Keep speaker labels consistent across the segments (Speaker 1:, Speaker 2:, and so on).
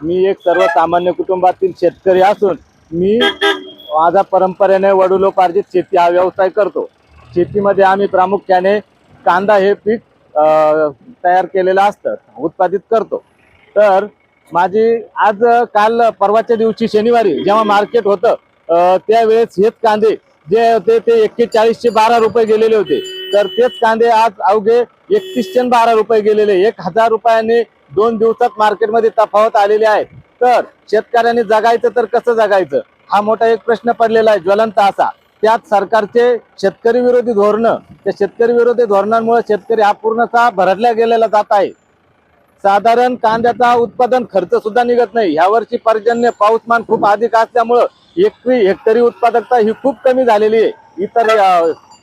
Speaker 1: मी एक सर्वसामान्य कुटुंबातील शेतकरी असून मी माझा परंपरेने वडिलोपार्जित शेती हा व्यवसाय करतो. शेतीमध्ये आम्ही प्रामुख्याने कांदा हे पीक तयार केलेलं असतं उत्पादित करतो. तर माझी आज काल परवाच्या दिवशी शनिवारी जेव्हा मार्केट होतं त्यावेळेस हेच कांदे जे होते ते एक्केचाळीसशे बारा रुपये गेलेले होते. तर तेच कांदे आज अवघे एकतीसशे आणि बारा रुपये गेलेले. एक हजार रुपयाने दोन दिवसात मार्केटमध्ये तफावत आलेली आहे. तर शेतकऱ्यांनी जगायचं तर कसं जगायचं? हा मोठा एक प्रश्न पडलेला आहे ज्वलंत असा. त्यात सरकारचे शेतकरी विरोधी धोरणं त्या शेतकरी विरोधी धोरणांमुळे शेतकरी हा पूर्णतः भरडल्या गेलेला जात आहे. साधारण कांद्याचा उत्पादन खर्च सुद्धा निघत नाही. यावर्षी पर्जन्य पाऊसमान खूप अधिक असल्यामुळं एकरी हेक्टरी उत्पादकता ही खूप कमी झालेली आहे. इतर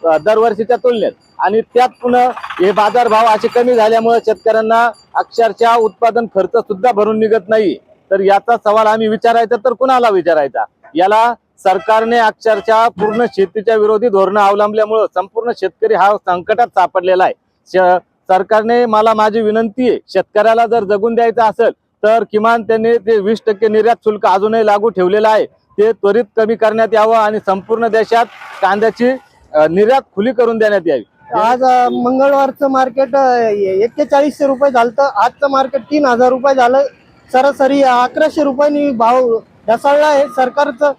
Speaker 1: दरवर्षीच्या तुलनेत. आणि त्यात पुन्हा हे बाजारभाव असे कमी झाल्यामुळे शेतकऱ्यांना अक्षरशः उत्पादन खर्च सुद्धा भरून निघत नाही. तर याचा सवाल आम्ही विचारायचा तर कुणाला विचारायचा? याला सरकारने अक्षरशः पूर्ण शेतीच्या विरोधी धोरणं अवलंबल्यामुळं संपूर्ण शेतकरी हा संकटात सापडलेला आहे. श- सरकारने मला माझी विनंती आहे शेतकऱ्याला जर जगून द्यायचं असेल तर किमान त्यांनी ते वीस टक्के निर्यात शुल्क अजूनही लागू ठेवलेलं आहे. ते त्वरित कमी करण्यात यावं आणि संपूर्ण देशात कांद्याची निर्यात खुली करून देण्यात यावी.
Speaker 2: आज मंगळवारचं मार्केट एक्केचाळीसशे रुपये झालं आजचं मार्केट तीन हजार रुपये झालं. सरासरी अकराशे रुपयांनी भाव ढसाळला आहे. सरकारचं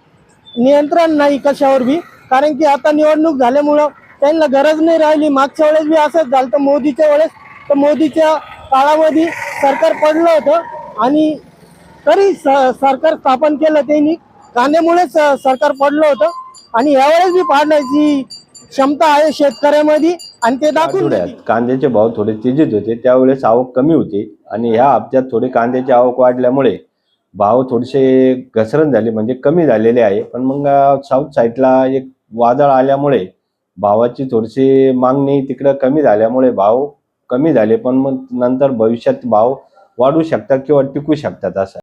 Speaker 2: नियंत्रण नाही कशावर बी. कारण की आता निवडणूक झाल्यामुळं त्यांना गरज नाही राहिली. मागच्या वेळेस बी असंच झालं तर मोदीच्या वेळेस. तर मोदीच्या काळामध्ये सरकार पडलं होतं. आणि तरी स- सरकार स्थापन केलं त्यांनी. कांद्यामुळेच सरकार पडलं होतं. आणि यावेळेस बी पाडण्याची क्षमता आहे शेतकऱ्यामध्ये आणि ते दाखवून
Speaker 3: आठवड्यात
Speaker 2: देतील.
Speaker 3: कांद्याचे भाव थोडे तेजीत होते. त्यावेळेस आवक कमी होती आणि ह्या हप्त्यात थोडी कांद्याची आवक वाढल्यामुळे भाव थोडेसे घसरण झाले म्हणजे कमी झालेले आहे. पण मग साऊथ साईडला एक वादळ आल्यामुळे भावाची थोडीशी मागणी तिकडं कमी झाल्यामुळे भाव कमी झाले. पण मग नंतर भविष्यात भाव वाढू शकतात किंवा टिकू शकतात असं